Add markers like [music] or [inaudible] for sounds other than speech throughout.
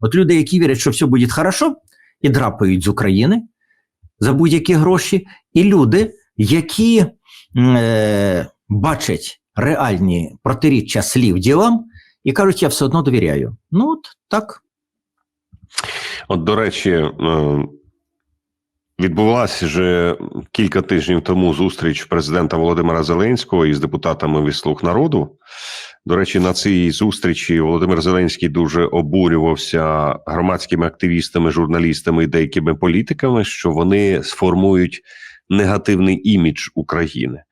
От люди, які вірять, що все буде хорошо, і драпають з України за будь-які гроші, і люди, які е, бачать реальні протиріччя слів ділам і кажуть, я все одно довіряю. Ну, от так. От, до речі, е, відбулася вже кілька тижнів тому зустріч президента Володимира Зеленського із депутатами від «Слуг народу. До речі, на цій зустрічі Володимир Зеленський дуже обурювався громадськими активістами, журналістами і деякими політиками, що вони сформують негативний імідж України.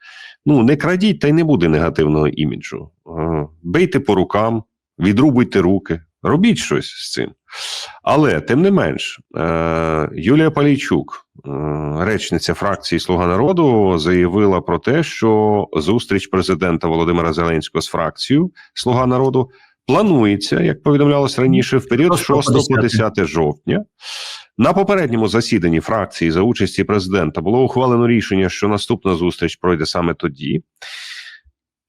Ну, не крадіть, та й не буде негативного іміджу. Е, Бийте по рукам, відрубуйте руки, робіть щось з цим. Але тим не менш, е, Юлія Палійчук, е, речниця фракції Слуга народу, заявила про те, що зустріч президента Володимира Зеленського з фракцією Слуга народу планується, як повідомлялось раніше, в період 6 по 10 жовтня. На попередньому засіданні фракції за участі президента було ухвалено рішення, що наступна зустріч пройде саме тоді.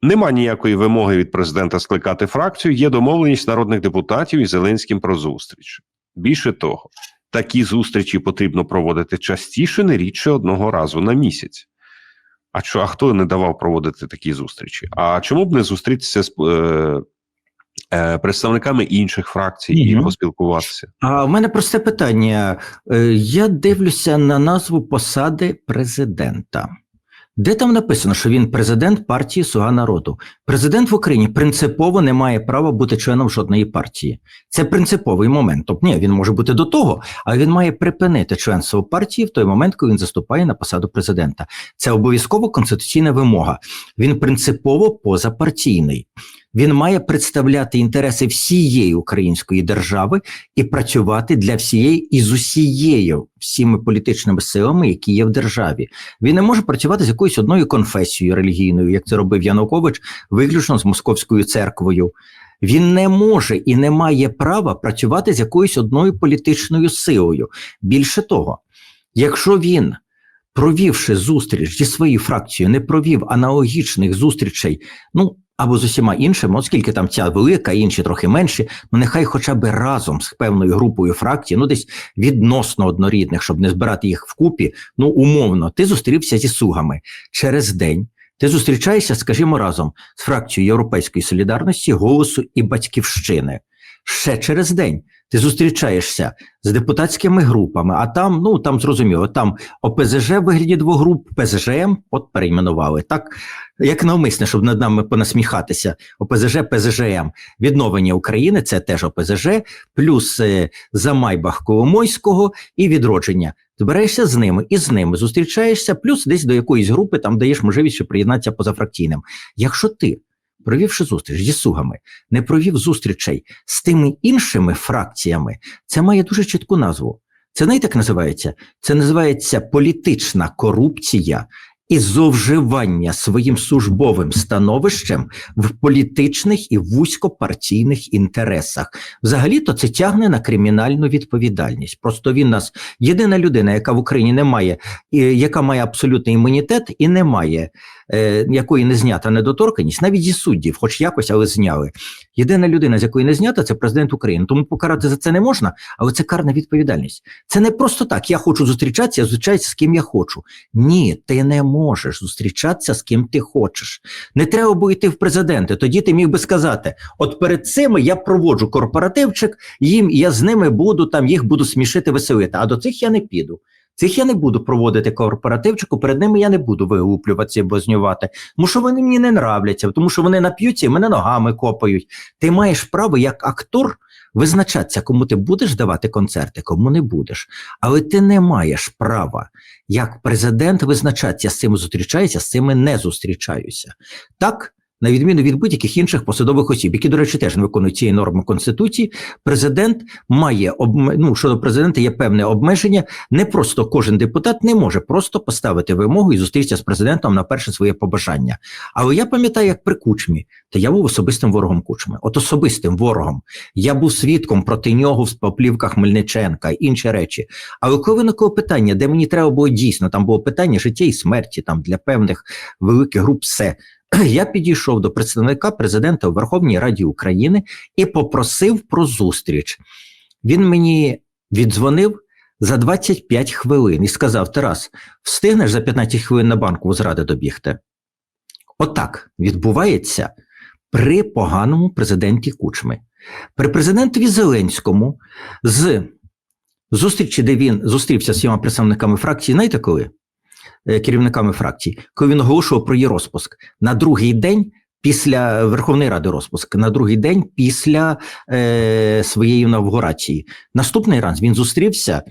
Нема ніякої вимоги від президента скликати фракцію. Є домовленість народних депутатів із Зеленським про зустріч. Більше того, такі зустрічі потрібно проводити частіше, не рідше одного разу на місяць. А що, а хто не давав проводити такі зустрічі? А чому б не зустрітися з е, е, представниками інших фракцій і поспілкуватися? А в мене просте питання. Е, Я дивлюся на назву посади президента. Де там написано, що він президент партії Суга народу? Президент в Україні принципово не має права бути членом жодної партії. Це принциповий момент. Тобто, ні, він може бути до того, але він має припинити членство партії в той момент, коли він заступає на посаду президента. Це обов'язково конституційна вимога. Він принципово позапартійний. Він має представляти інтереси всієї української держави і працювати для всієї і з усією всіми політичними силами, які є в державі. Він не може працювати з якоюсь одною конфесією релігійною, як це робив Янукович, виключно з московською церквою. Він не може і не має права працювати з якоюсь одною політичною силою. Більше того, якщо він, провівши зустріч зі своєю фракцією, не провів аналогічних зустрічей, ну або з усіма іншими, оскільки там ця велика, інші трохи менші, ну нехай хоча б разом з певною групою фракцій, ну десь відносно однорідних, щоб не збирати їх вкупі, ну умовно, ти зустрівся зі сугами через день. Ти зустрічаєшся, скажімо, разом з фракцією Європейської солідарності, голосу і батьківщини. Ще через день ти зустрічаєшся з депутатськими групами, а там, ну там зрозуміло, там ОПЗЖ в вигляді двох груп, ПЗЖМ, от перейменували. Так, як навмисне, щоб над нами понасміхатися. ОПЗЖ, ПЗЖМ. Відновлення України це теж ОПЗЖ, плюс е, Замайбах Коломойського і відродження. Збираєшся з ними і з ними зустрічаєшся, плюс десь до якоїсь групи там даєш можливість приєднатися позафракційним. Якщо ти, провівши зустріч зі сугами, не провів зустрічей з тими іншими фракціями, це має дуже чітку назву. Це знаєте, як називається? Це називається політична корупція і зловживання своїм службовим становищем в політичних і вузькопартійних інтересах. Взагалі-то це тягне на кримінальну відповідальність. Просто він нас єдина людина, яка в Україні не має, яка має абсолютний імунітет і не має, е, якої не знята недоторканність, навіть зі суддів, хоч якось, але зняли. Єдина людина, з якої не знята, це президент України. Тому покарати за це не можна, але це карна відповідальність. Це не просто так. Я хочу зустрічатися, я зустрічаюся з ким я хочу. Ні, ти не можеш зустрічатися з ким ти хочеш. Не треба було йти в президенти. Тоді ти міг би сказати: от перед цими я проводжу корпоративчик, їм я з ними буду там їх буду смішити, веселити. А до цих я не піду. Цих я не буду проводити корпоративчику, перед ними я не буду вигуплюватися, бознювати, тому що вони мені не нравляться, тому що вони нап'ються і мене ногами копають. Ти маєш право як актор визначатися, кому ти будеш давати концерти, кому не будеш. Але ти не маєш права як президент визначатися, з цими зустрічаюся, з цими не зустрічаюся. Так, на відміну від будь-яких інших посадових осіб, які, до речі, теж не виконують цієї норми Конституції, президент має ну, щодо президента є певне обмеження. Не просто кожен депутат не може просто поставити вимогу і зустрітися з президентом на перше своє побажання. Але я пам'ятаю, як при кучмі, то я був особистим ворогом кучми. От особистим ворогом. Я був свідком проти нього в поплівках Мельниченка, інші речі. Але коли виникло питання, де мені треба було дійсно, там було питання життя і смерті там для певних великих груп, все. [clears throat] Я підійшов до представника президента у Верховній Раді України і попросив про зустріч. Він мені віддзвонив за 25 хвилин і сказав: Тарас, встигнеш за 15 хвилин на банку зради добігти? Отак відбувається при поганому президенті Кучми. При президентові Зеленському з зустрічі, де він зустрівся з всіма представниками фракції, знаєте коли? Е, Керівниками фракцій, коли він оголошував про її розпуск на другий день після Верховної Ради розпуск, на другий день після е, своєї інавгурації. Наступний раз він зустрівся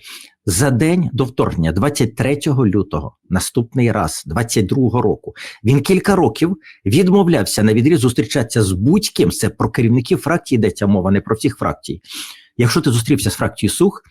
за день до вторгнення, 23 лютого, наступний раз, 22 року. Він кілька років відмовлявся на відріз зустрічатися з будь-ким. Це про керівників фракції йдеться мова, не про всіх фракцій. Якщо ти зустрівся з фракцією Сух,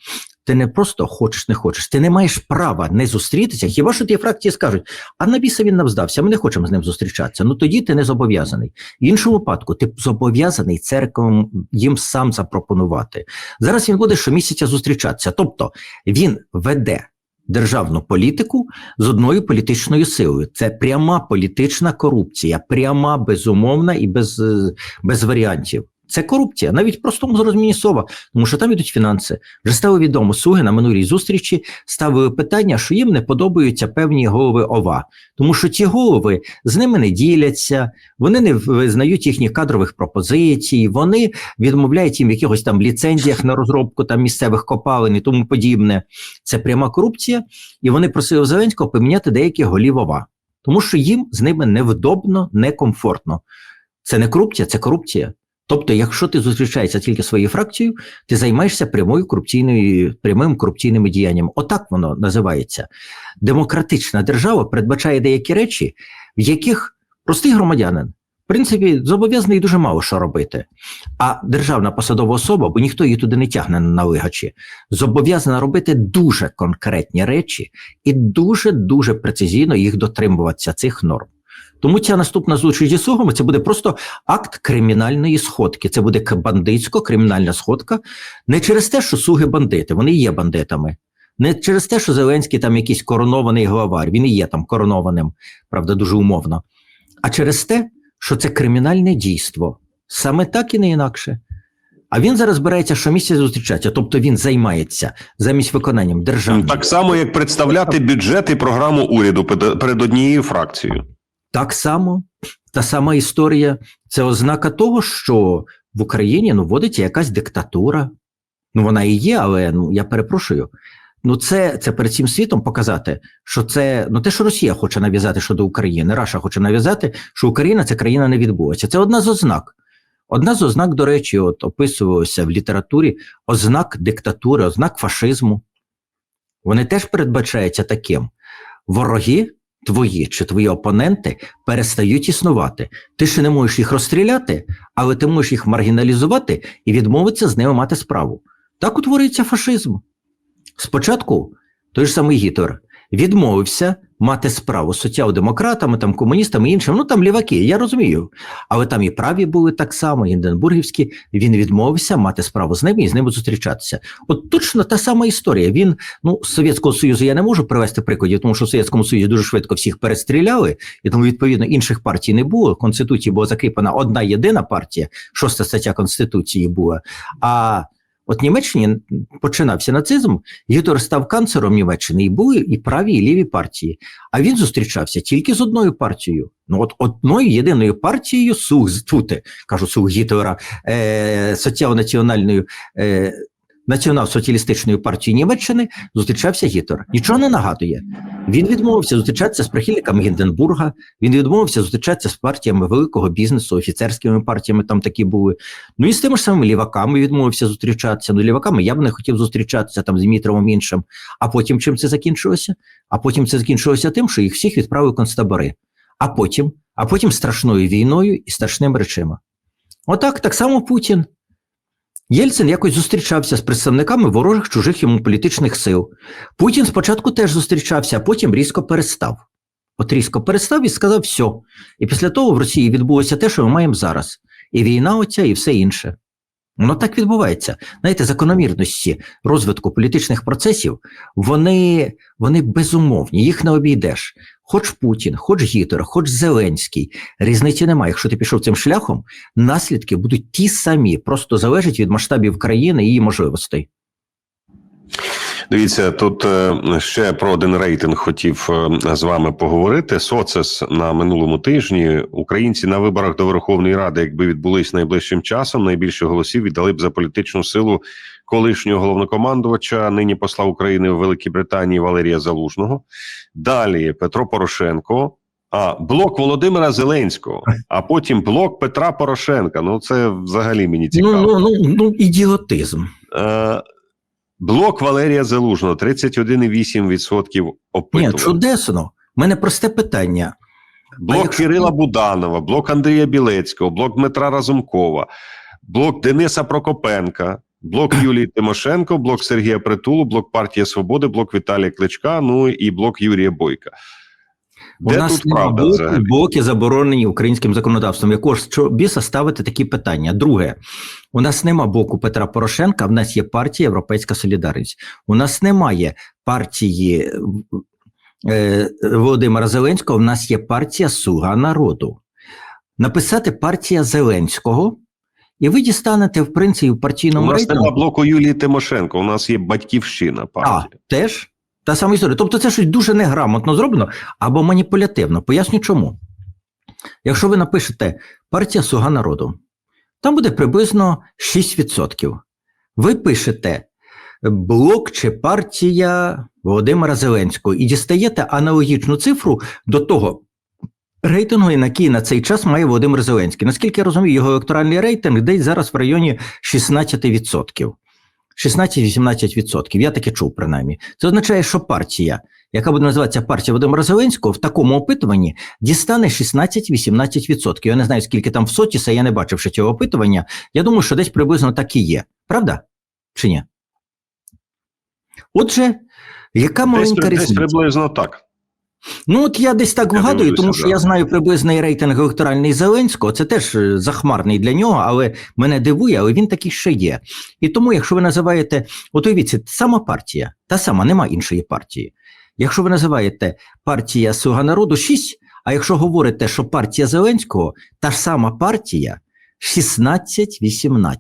ти не просто хочеш, не хочеш, ти не маєш права не зустрітися. Хіба що ті фракції скажуть, а на біса він нам здався, ми не хочемо з ним зустрічатися. Ну тоді ти не зобов'язаний. В іншому випадку ти зобов'язаний церквам їм сам запропонувати. Зараз він буде щомісяця зустрічатися. Тобто він веде державну політику з одною політичною силою. Це пряма політична корупція, пряма, безумовна і без, е, без варіантів. Це корупція, навіть в простому зрозумінні слова, тому що там ідуть фінанси. Вже стало відомо, слуги на минулій зустрічі ставили питання, що їм не подобаються певні голови ОВА, тому що ті голови з ними не діляться, вони не визнають їхніх кадрових пропозицій, вони відмовляють їм в якихось там ліцензіях на розробку там місцевих копалин і тому подібне. Це пряма корупція, і вони просили Зеленського поміняти деякі голів ОВА, тому що їм з ними невдобно, некомфортно. Це не корупція, це корупція. Тобто, якщо ти зустрічаєшся тільки своєю фракцією, ти займаєшся прямою корупційною прямим корупційними діянням. Отак воно називається. Демократична держава передбачає деякі речі, в яких простий громадянин, в принципі, зобов'язаний дуже мало що робити. А державна посадова особа, бо ніхто її туди не тягне на лигачі, зобов'язана робити дуже конкретні речі і дуже дуже прецизійно їх дотримуватися цих норм. Тому ця наступна зустріч зі слугами це буде просто акт кримінальної сходки. Це буде бандитсько-кримінальна сходка не через те, що слуги бандити, вони є бандитами. Не через те, що Зеленський там якийсь коронований главар, він і є там коронованим, правда, дуже умовно, а через те, що це кримінальне дійство. Саме так і не інакше. А він зараз збирається щомісяця зустрічатися, тобто він займається замість виконанням Ну, державної. Так само, як представляти бюджет і програму уряду перед однією фракцією. Так само, та сама історія це ознака того, що в Україні ну, вводиться якась диктатура. Ну, вона і є, але ну я перепрошую. Ну, це, це перед цим світом показати, що це ну те, що Росія хоче нав'язати щодо України, Раша хоче нав'язати, що Україна це країна не відбулася. Це одна з ознак. Одна з ознак, до речі, от описувалося в літературі ознак диктатури, ознак фашизму. Вони теж передбачаються таким. Вороги твої чи твої опоненти перестають існувати. Ти ще не можеш їх розстріляти, але ти можеш їх маргіналізувати і відмовитися з ними мати справу. Так утворюється фашизм. Спочатку той ж самий Гітлер відмовився мати справу з соціал-демократами, там, комуністами і іншим. Ну там ліваки, я розумію. Але там і праві були так само, і Інденбургівські. Він відмовився мати справу з ними і з ними зустрічатися. От точно та сама історія. Він ну Совєтського Союзу я не можу привести прикладів, тому що в Совєтському Союзі дуже швидко всіх перестріляли, і тому відповідно інших партій не було. Конституції була закріплена одна єдина партія, шоста стаття Конституції була. А От Німеччині починався нацизм, Гітлер став канцером Німеччини, і були і праві, і ліві партії. А він зустрічався тільки з одною партією. Ну, от одною єдиною партією сух тут, кажу, сух Гітлера, е, соціал-національною. Е, Націонал-соціалістичною партією Німеччини зустрічався Гітлер. Нічого не нагадує. Він відмовився зустрічатися з прихильниками Гінденбурга, він відмовився зустрічатися з партіями великого бізнесу, офіцерськими партіями там такі були. Ну і з тими ж самими ліваками відмовився зустрічатися. Ну, ліваками я б не хотів зустрічатися там з Дмитровим іншим. А потім чим це закінчилося? А потім це закінчилося тим, що їх всіх відправили концтабори. А потім, а потім страшною війною і страшними речима. Отак, так само Путін. Єльцин якось зустрічався з представниками ворожих чужих йому політичних сил. Путін спочатку теж зустрічався, а потім різко перестав. От різко перестав і сказав все. І після того в Росії відбулося те, що ми маємо зараз. І війна оця, і все інше. Воно так відбувається. Знаєте, закономірності розвитку політичних процесів, вони, вони безумовні, їх не обійдеш. Хоч Путін, хоч Гітлер, хоч Зеленський. Різниці немає. Якщо ти пішов цим шляхом, наслідки будуть ті самі, просто залежать від масштабів країни і її можливостей. Дивіться, тут е, ще про один рейтинг хотів е, з вами поговорити. Соцес на минулому тижні. Українці на виборах до Верховної Ради, якби відбулись найближчим часом, найбільше голосів віддали б за політичну силу колишнього головнокомандувача, нині посла України в Великій Британії Валерія Залужного. Далі Петро Порошенко. А блок Володимира Зеленського, а потім блок Петра Порошенка. Ну це взагалі мені цікаво. Ну, ну, ну, ну, ідіотизм. Е, Блок Валерія Залужного 31,8% Ні, чудесно. У мене просте питання. Блок якщо- Кирила Буданова, блок Андрія Білецького, блок Дмитра Разумкова, блок Дениса Прокопенка, блок [coughs] Юлії Тимошенко, блок Сергія Притулу, блок Партія Свободи, блок Віталія Кличка, ну і блок Юрія Бойка. У Де нас тут нема правда блоку, блоки заборонені українським законодавством. Якого ж що біса ставити такі питання? Друге, у нас нема боку Петра Порошенка, в нас є партія Європейська Солідарність. У нас немає партії е, Володимира Зеленського, в нас є партія Суга народу. Написати партія Зеленського, і ви дістанете, в принципі, в партійному. У нас рейтингу. нема блоку Юлії Тимошенко, у нас є батьківщина А, теж та сама історія. Тобто це щось дуже неграмотно зроблено або маніпулятивно. Поясню чому. Якщо ви напишете партія Суга народу, там буде приблизно 6%. Ви пишете блок чи партія Володимира Зеленського і дістаєте аналогічну цифру до того рейтингу, який на цей час має Володимир Зеленський. Наскільки я розумію, його електоральний рейтинг десь зараз в районі 16%. 16-18%. Я таке чув принаймні. Це означає, що партія, яка буде називатися партія Володимира Зеленського, в такому опитуванні дістане 16-18%. Я не знаю, скільки там в Сотіса, я не бачив ще цього опитування. Я думаю, що десь приблизно так і є. Правда? Чи ні? Отже, яка маленька десь різниця? приблизно так. Ну, от я десь так вгадую, тому що да. я знаю приблизний рейтинг електоральний Зеленського. Це теж е, захмарний для нього, але мене дивує, але він такий ще є. І тому, якщо ви називаєте, от уявіть, це сама партія, та сама, нема іншої партії. Якщо ви називаєте партія Слуга народу 6, а якщо говорите, що партія Зеленського, та ж сама партія 16-18.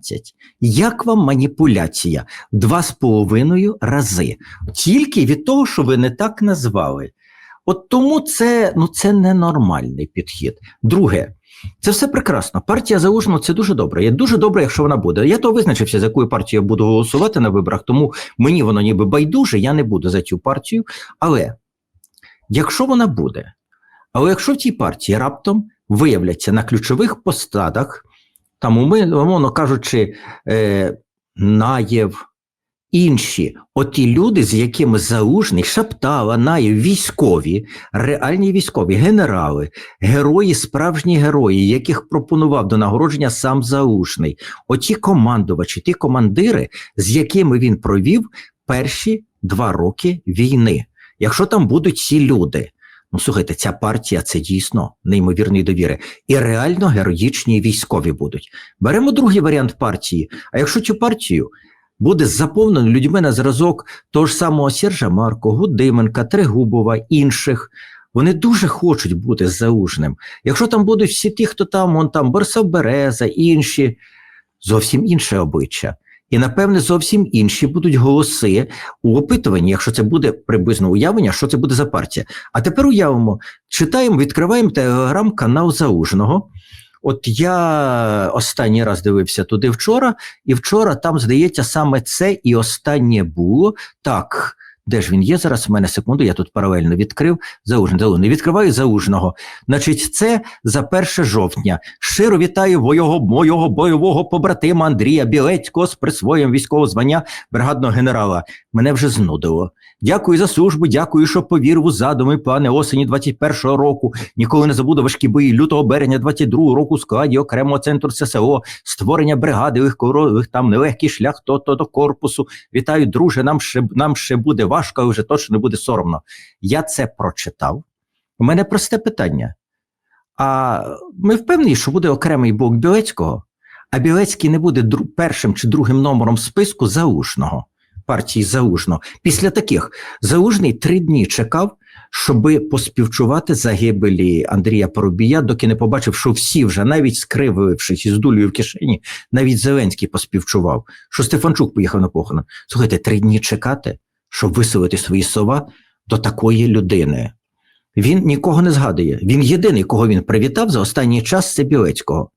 Як вам маніпуляція? Два з половиною рази. Тільки від того, що ви не так назвали. От тому це, ну, це ненормальний підхід. Друге, це все прекрасно. Партія залужного це дуже добре. Є дуже добре, якщо вона буде. Я то визначився, за якою партією я буду голосувати на виборах, тому мені воно ніби байдуже, я не буду за цю партію. Але якщо вона буде, але якщо в цій партії раптом виявляться на ключових посадах, там, умовно кажучи, е, Наєв, інші, оті люди, з якими залужний, Шаптала, Наєв, військові, реальні військові, генерали, герої, справжні герої, яких пропонував до нагородження сам залужний, оті командувачі, ті командири, з якими він провів перші два роки війни. Якщо там будуть ці люди, ну слухайте, ця партія це дійсно неймовірної довіри. І реально героїчні військові будуть. Беремо другий варіант партії. А якщо цю партію буде заповнено людьми на зразок того ж самого Сержа Марко, Гудименка, Трегубова, інших. Вони дуже хочуть бути залужним. Якщо там будуть всі ті, хто там, он там Борисов Береза, інші, зовсім інше обличчя. І, напевне, зовсім інші будуть голоси у опитуванні, якщо це буде приблизно уявлення, що це буде за партія. А тепер уявимо, читаємо, відкриваємо телеграм-канал Залужного. От я останній раз дивився туди вчора, і вчора там, здається, саме це і останнє було. Так, де ж він є зараз? У мене секунду, я тут паралельно відкрив. Залужний, залужний. Відкриваю залужного. Значить, це за 1 жовтня. Щиро вітаю моєго, моєго бойового побратима Андрія Білецького з присвоєм військового звання бригадного генерала. Мене вже знудило. Дякую за службу, дякую, що повірив у задуми плани осені 21-го року. Ніколи не забуду важкі бої лютого березня 22-го року у складі окремого центру ССО, створення бригади легкорових, там нелегкий шлях то, то до корпусу. Вітаю, друже, нам ще, нам ще буде важко, вже точно не буде соромно. Я це прочитав. У мене просте питання. А ми впевнені, що буде окремий блок Білецького, а Білецький не буде першим чи другим номером списку Заужного, партії Заужного. Після таких Заужний три дні чекав, щоби поспівчувати загибелі Андрія Поробія, доки не побачив, що всі вже, навіть скривившись із дулею в кишені, навіть Зеленський поспівчував, що Стефанчук поїхав на похорон. Слухайте, три дні чекати, щоб висловити свої слова до такої людини. Він нікого не згадує. Він єдиний, кого він привітав за останній час, це Білецького.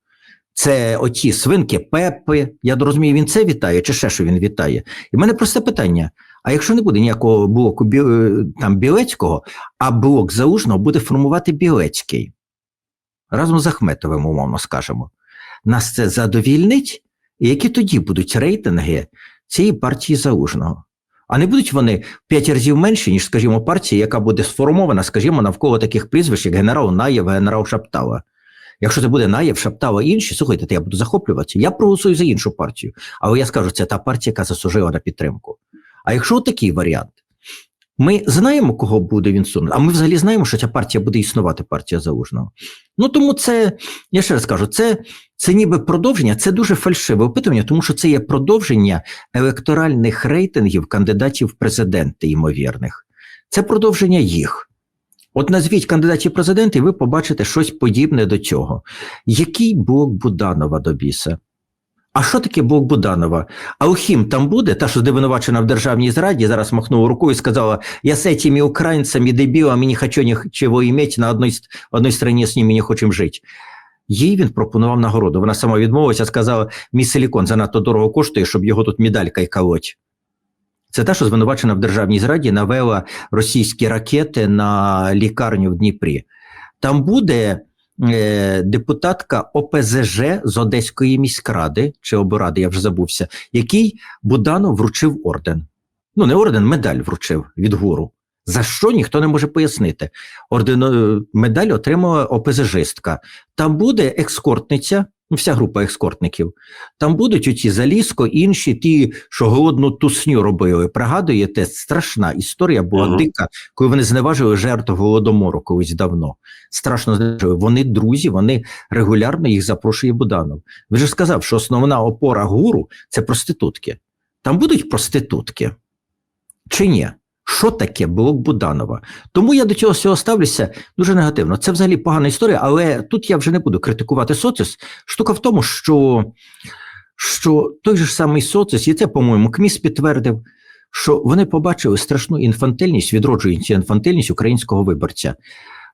Це оті свинки Пепи. Я розумію, він це вітає, чи ще що він вітає. І в мене просте питання: а якщо не буде ніякого блоку е, там Білецького, а блок Заужного буде формувати Білецький разом з Ахметовим, умовно скажемо, нас це задовільнить? І які тоді будуть рейтинги цієї партії Заужного? А не будуть вони п'ять разів менші, ніж, скажімо, партія, яка буде сформована, скажімо, навколо таких прізвищ, як генерал Наєв, генерал Шаптала. Якщо це буде Наєв, Шаптава інші, слухайте, то я буду захоплюватися. Я проголосую за іншу партію. Але я скажу, це та партія, яка заслужила на підтримку. А якщо такий варіант, ми знаємо, кого буде він сунути, а ми взагалі знаємо, що ця партія буде існувати, партія Залужного. Ну тому це, я ще раз кажу, це, це ніби продовження, це дуже фальшиве опитування, тому що це є продовження електоральних рейтингів кандидатів в президенти, ймовірних. Це продовження їх. От назвіть кандидатів президенти, і ви побачите щось подібне до цього. Який блок Буданова до біса? А що таке блок Буданова? А Ухім там буде, та, що звинувачена в державній зраді, зараз махнула рукою і сказала: я з цими українцями, дебілами не хочу нічого іметь, на одній, одній стороні з ними не хочемо жити. Їй він пропонував нагороду. Вона сама відмовилася, сказала: мій силікон занадто дорого коштує, щоб його тут медалькою колоть. Це та, що звинувачена в державній зраді, навела російські ракети на лікарню в Дніпрі. Там буде депутатка ОПЗЖ з Одеської міськради чи оборади, я вже забувся, який Буданов вручив орден. Ну, не орден, медаль вручив від гуру. За що ніхто не може пояснити. Орден е, медаль отримала ОПЗЖистка. Там буде екскортниця, ну, вся група екскортників. Там будуть оті залізко, інші, ті, що голодну тусню робили. Пригадуєте, страшна історія була Мгм. дика, коли вони зневажили жертв голодомору колись давно. Страшно зневажили. Вони друзі, вони регулярно їх запрошує Буданов. Ви ж сказав, що основна опора гуру це проститутки. Там будуть проститутки чи ні? Що таке блок Буданова? Тому я до цього всього ставлюся дуже негативно. Це взагалі погана історія, але тут я вже не буду критикувати соціус. Штука в тому, що, що той же самий соціус, і це, по-моєму, КМІС підтвердив, що вони побачили страшну інфантильність, відроджуючи інфантильність українського виборця.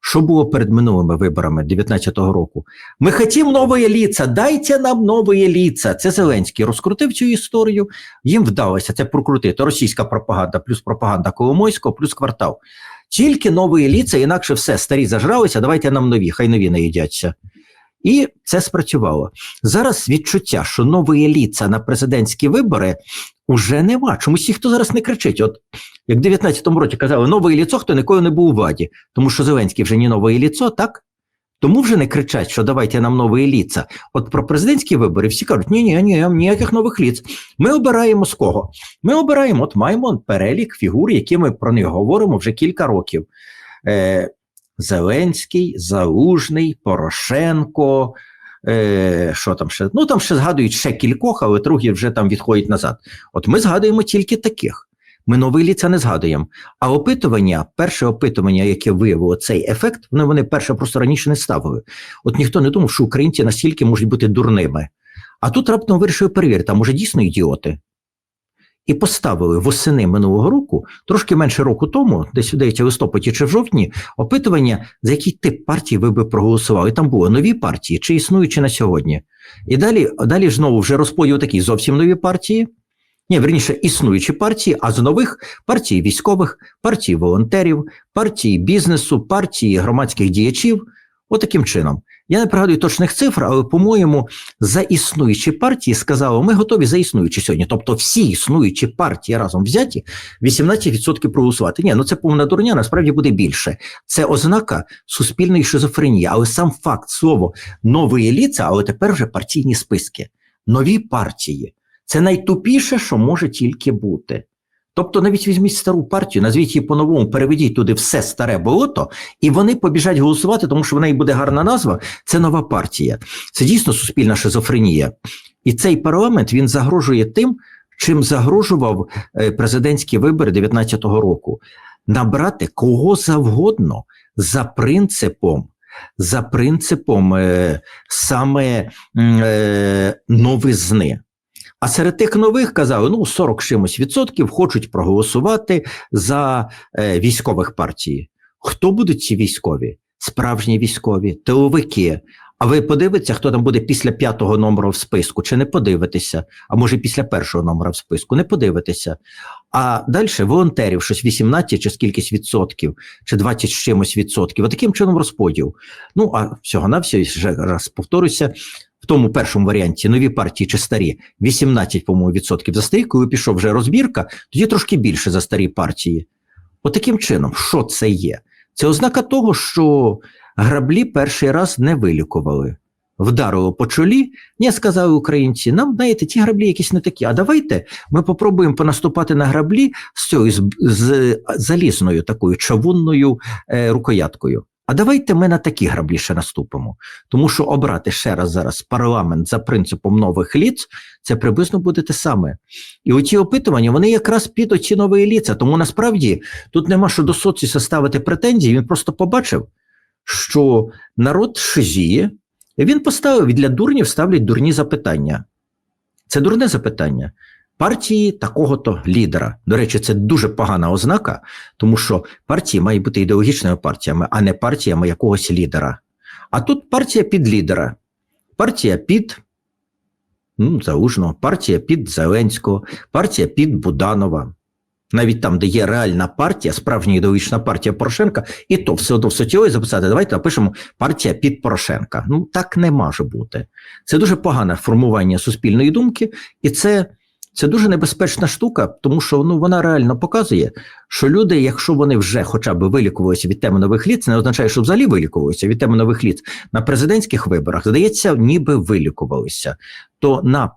Що було перед минулими виборами 19-го року? Ми хотімо нові ліца, дайте нам нові ліца. Це Зеленський розкрутив цю історію. Їм вдалося це прокрутити. Російська пропаганда, плюс пропаганда Коломойського, плюс квартал. Тільки нові ліца, інакше все, старі зажралися, давайте нам нові, хай нові не їдяться. І це спрацювало. Зараз відчуття, що нові ліца на президентські вибори уже нема. Чомусь ніхто зараз не кричить. От як в 19-му році казали, нове ліцо, хто ніколи не був у владі, тому що Зеленський вже не нове ліцо, так? Тому вже не кричать, що давайте нам нові ліца. От про президентські вибори всі кажуть, ні, ні, ні, ніяких нових ліц. Ми обираємо з кого? Ми обираємо, от маємо перелік фігур, які ми про них говоримо вже кілька років. Е, Зеленський, Залужний, Порошенко. Е, що там ще? Ну там ще згадують ще кількох, але другі вже там відходять назад. От ми згадуємо тільки таких. Ми нові ліца не згадуємо. А опитування, перше опитування, яке виявило цей ефект, вони, вони перше просто раніше не ставили. От ніхто не думав, що українці настільки можуть бути дурними. А тут раптом вирішили перевірити, а може дійсно ідіоти. І поставили восени минулого року, трошки менше року тому, десь здається, в листопаді чи в жовтні, опитування, за який тип партії ви би проголосували. Там були нові партії, чи існуючі на сьогодні. І далі, далі знову вже розподіл такий зовсім нові партії. Ні, верніше, існуючі партії, а з нових партії військових, партії волонтерів, партії бізнесу, партії громадських діячів. Отаким чином. Я не пригадую точних цифр, але, по-моєму, за існуючі партії сказали, ми готові за існуючі сьогодні. Тобто всі існуючі партії разом взяті 18% проголосувати. Ні, ну це повна дурня, насправді буде більше. Це ознака суспільної шизофренії, але сам факт слово нові ліца, але тепер вже партійні списки, нові партії. Це найтупіше, що може тільки бути. Тобто навіть візьміть стару партію, назвіть її по-новому, переведіть туди все старе болото, і вони побіжать голосувати, тому що в неї буде гарна назва. Це нова партія. Це дійсно суспільна шизофренія. І цей парламент він загрожує тим, чим загрожував е, президентські вибори 19-го року. Набрати кого завгодно за принципом, за принципом е, саме е, новизни. А серед тих нових казали, ну 40 чимось відсотків хочуть проголосувати за е, військових партій. Хто будуть ці військові? Справжні військові, тиловики. А ви подивитеся, хто там буде після п'ятого номера в списку, чи не подивитеся, а може після першого номера в списку, не подивитеся. А далі волонтерів щось 18 чи скількись відсотків, чи 20 з чимось відсотків. Отаким чином розподіл. Ну а всього на все, ще раз повторюся, в тому першому варіанті нові партії чи старі 18, по-моєму, відсотків за старі, коли пішов вже розбірка, тоді трошки більше за старі партії. Отаким чином, що це є? Це ознака того, що граблі перший раз не вилікували. Вдарило по чолі, ні, сказали українці, нам, знаєте, ті граблі якісь не такі. А давайте ми попробуємо понаступати на граблі з цією з, з залізною такою чавунною е, рукояткою. А давайте ми на такі граблі ще наступимо. Тому що обрати ще раз зараз парламент за принципом нових ліц, це приблизно буде те саме. І оті опитування, вони якраз під оці нові ліца. Тому насправді тут нема що до соціуса ставити претензії. Він просто побачив, що народ шизіє, він поставив і для дурнів ставлять дурні запитання. Це дурне запитання. Партії такого-то лідера. До речі, це дуже погана ознака, тому що партії мають бути ідеологічними партіями, а не партіями якогось лідера. А тут партія під лідера, партія під ну, Залужного, партія під Зеленського, партія під Буданова. Навіть там, де є реальна партія, справжня ідеологічна партія Порошенка, і то все одно в соціології записати, давайте напишемо партія під Порошенка. Ну так не може бути. Це дуже погане формування суспільної думки, і це, це дуже небезпечна штука, тому що ну, вона реально показує, що люди, якщо вони вже хоча б вилікувалися від теми нових літ, це не означає, що взагалі вилікувалися від теми нових літ на президентських виборах, здається, ніби вилікувалися. То на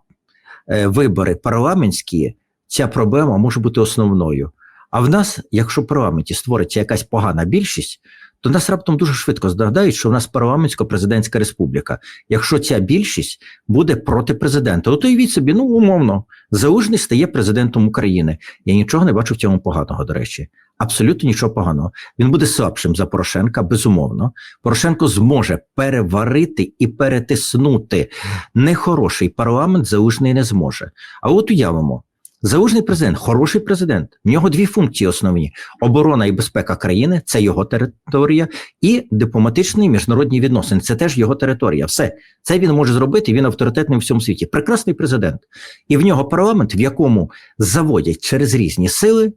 е, вибори парламентські ця проблема може бути основною. А в нас, якщо в парламенті створиться якась погана більшість, то нас раптом дуже швидко згадають, що в нас парламентсько-президентська республіка. Якщо ця більшість буде проти президента, то уявіть собі, ну умовно, залужний стає президентом України. Я нічого не бачу в цьому поганого, до речі. Абсолютно нічого поганого. Він буде слабшим за Порошенка, безумовно. Порошенко зможе переварити і перетиснути нехороший парламент, залужний не зможе. А от уявимо. Залужний президент, хороший президент. В нього дві функції основні: оборона і безпека країни це його територія, і дипломатичні міжнародні відносини це теж його територія. Все це він може зробити. Він авторитетний у всьому світі. Прекрасний президент. І в нього парламент, в якому заводять через різні сили.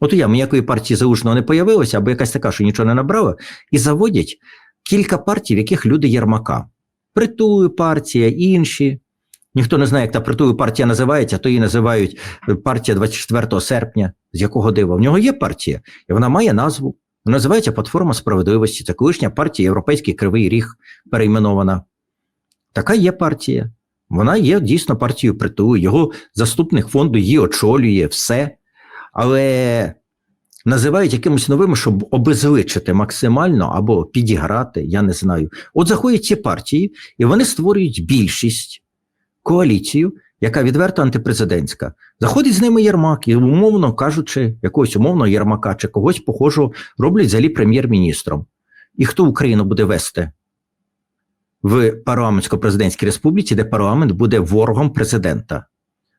От я ніякої партії залужного не появилося, або якась така, що нічого не набрала, і заводять кілька партій, в яких люди Єрмака. Притули партія, інші. Ніхто не знає, як та притули партія називається, то її називають е, партія 24 серпня. З якого дива? В нього є партія, і вона має назву. Називається Платформа справедливості. Це колишня партія Європейський Кривий Ріг перейменована. Така є партія. Вона є дійсно партією притулу. Його заступник фонду її очолює все. Але називають якимось новим, щоб обезличити максимально або підіграти, я не знаю. От заходять ці партії, і вони створюють більшість коаліцію, яка відверто антипрезидентська. Заходить з ними Єрмак, і умовно кажучи, якогось умовного Єрмака чи когось похожого роблять взагалі прем'єр-міністром. І хто Україну буде вести в парламентсько-президентській республіці, де парламент буде ворогом президента?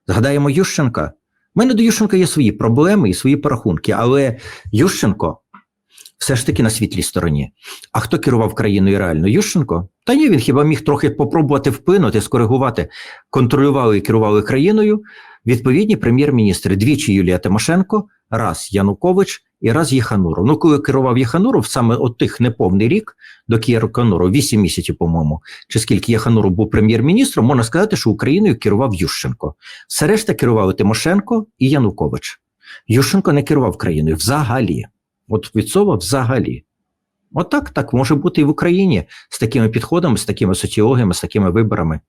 Згадаємо Ющенка. У мене до Ющенка є свої проблеми і свої порахунки, але Ющенко все ж таки на світлій стороні. А хто керував країною реально? Ющенко? Та ні, він хіба міг трохи попробувати вплинути, скоригувати, контролювали і керували країною відповідні прем'єр-міністри. Двічі Юлія Тимошенко, раз Янукович і раз Єхануров. Ну, коли керував Єхануров, саме от тих неповний рік до Єханурова, 8 місяців, по-моєму, чи скільки Єхануров був прем'єр-міністром, можна сказати, що Україною керував Ющенко. Все решта керували Тимошенко і Янукович. Ющенко не керував країною взагалі. От від слова взагалі. Отак так може бути і в Україні з такими підходами, з такими соціологіями, з такими виборами.